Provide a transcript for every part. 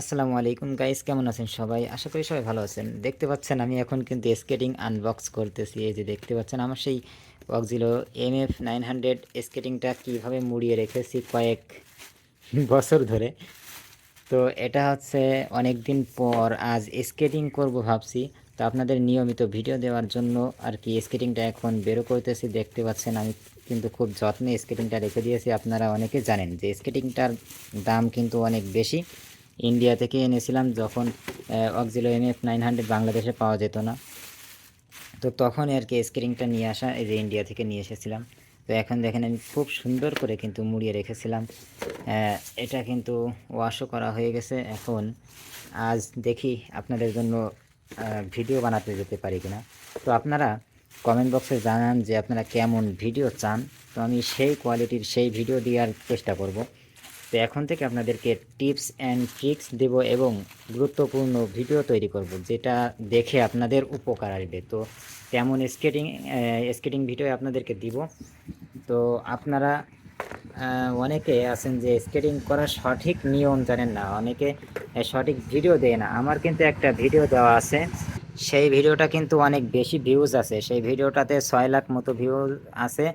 আসসালামু আলাইকুম গাইস কেমন আছেন সবাই? আশা করি সবাই ভালো আছেন। দেখতে পাচ্ছেন, আমি এখন কিন্তু স্কেটিং আনবক্স করতেছি। এই যে দেখতে পাচ্ছেন, আমার সেই Oxelo M F nine hundred স্কেটিংটা কীভাবে মুড়িয়ে রেখেছি কয়েক বছর ধরে। তো এটা হচ্ছে অনেক দিন পর আজ স্কেটিং করব ভাবছি। তো আপনাদের নিয়মিত ভিডিও দেওয়ার জন্য আর কি স্কেটিংটা এখন বেরো করতেছি। দেখতে পাচ্ছেন, আমি কিন্তু খুব যত্নে স্কেটিংটা রেখে দিয়েছি। আপনারা অনেকে জানেন যে স্কেটিংটার দাম কিন্তু অনেক বেশি। ইন্ডিয়া থেকে এনেছিলাম যখন Oxelo M F nine hundred বাংলাদেশে পাওয়া যেত না। তো তখন আর কি স্কেটিংটা নিয়ে আসা, এই যে ইন্ডিয়া থেকে নিয়ে এসেছিলাম। তো এখন দেখেন আমি খুব সুন্দর করে কিন্তু মুড়িয়ে রেখেছিলাম। এটা কিন্তু ওয়াশও করা হয়ে গেছে। এখন আজ দেখি আপনাদের জন্য ভিডিও বানাতে যেতে পারি কিনা। তো আপনারা কমেন্ট বক্সে জানান যে আপনারা কেমন ভিডিও চান। তো আমি সেই কোয়ালিটির সেই ভিডিও দেওয়ার চেষ্টা করব। তো এখন থেকে আপনাদেরকে টিপস অ্যান্ড ট্রিক্স দেব এবং গুরুত্বপূর্ণ ভিডিও তৈরি করব, যেটা দেখে আপনাদের উপকার আসবে। তো তেমন স্কেটিং স্কেটিং ভিডিও আপনাদেরকে দিব। তো আপনারা অনেকে আছেন যে স্কেটিং করার সঠিক নিয়ম জানেন না, অনেকে সঠিক ভিডিও দেয় না। আমার কিন্তু একটা ভিডিও দেওয়া আছে। সেই ভিডিওটা কিন্তু অনেক বেশি ভিউজ আছে। সেই ভিডিওটাতে ছয় লাখ মতো ভিউজ আছে।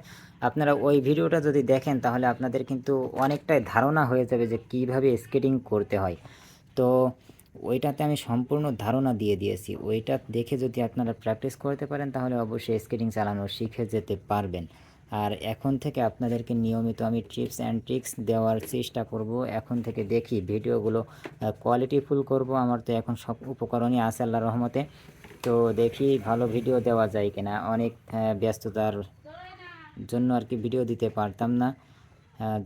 আপনারা ওই ভিডিওটা যদি দেখেন, তাহলে আপনাদের কিন্তু অনেকটাই ধারণা হয়ে যাবে যে কীভাবে স্কেটিং করতে হয়। তো ওইটাতে আমি সম্পূর্ণ ধারণা দিয়ে দিয়েছি। ওইটা দেখে যদি আপনারা প্র্যাকটিস করতে পারেন, তাহলে অবশ্যই স্কেটিং চালানো শিখে যেতে পারবেন। আর এখন থেকে আপনাদেরকে নিয়মিত আমি টিপস অ্যান্ড ট্রিক্স দেওয়ার চেষ্টা করব। এখন থেকে দেখি ভিডিওগুলো কোয়ালিটিফুল করব। আমার তো এখন সব উপকরণই আছে আল্লাহর রহমতে। তো দেখি ভালো ভিডিও দেওয়া যায় কিনা। অনেক ব্যস্ততার জন্য আর কি ভিডিও দিতে পারতাম না।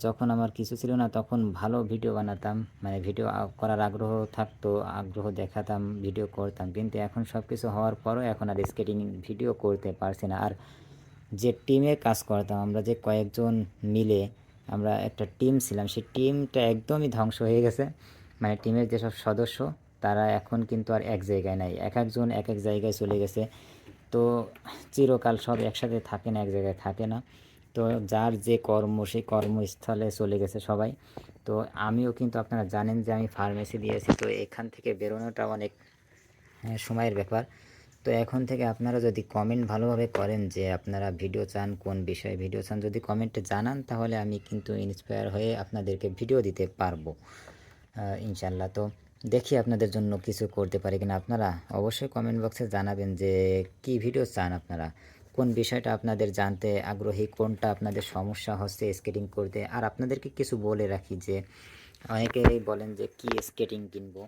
যখন আমার কিছু ছিল না, তখন ভালো ভিডিও বানাতাম। মানে ভিডিও করার আগ্রহ থাকতো, আগ্রহ দেখাতাম ভিডিও করতাম। কিন্তু এখন সব কিছু হওয়ার পরও এখন আর স্কেটিং ভিডিও করতে পারছি না। আর যে টিমে কাজ করতাম, আমরা যে কয়েকজন মিলে আমরা একটা টিম ছিলাম, সেই টিমটা একদমই ধ্বংস হয়ে গেছে। মানে টিমের যেসব সদস্য, তারা এখন কিন্তু আর এক জায়গায় নাই। এক একজন এক এক জায়গায় চলে গেছে। তো চিরকাল সব একসাথে থাকে না এক জায়গায় থাকে না। তো যার যে কর্ম সেই কর্মস্থলে চলে গেছে সবাই। তো আমিও কিন্তু আপনারা জানেন যে আমি ফার্মেসি দিয়েছি তো এখান থেকে বেরোনোটা অনেক হ্যাঁ, সময়ের ব্যাপার। তো এখন থেকে আপনারা যদি কমেন্ট ভালোভাবে করেন যে আপনারা ভিডিও চান কোন বিষয়ে ভিডিও চান যদি কমেন্টে জানান তাহলে আমি কিন্তু ইন্সপায়ার হয়ে আপনাদেরকে ভিডিও দিতে পারব। ইনশাল্লাহ তো দেখি আপনাদের জন্য কিছু করতে পারি কিনা। আপনারা অবশ্যই কমেন্ট বক্সে জানাবেন যে কি ভিডিও চান আপনারা, কোন বিষয়টা আপনাদের জানতে আগ্রহী, কোনটা আপনাদের সমস্যা হচ্ছে স্কেটিং করতে। আর আপনাদেরকে কিছু বলে রাখি যে, অনেকেই বলেন যে কি স্কেটিং কিনবো।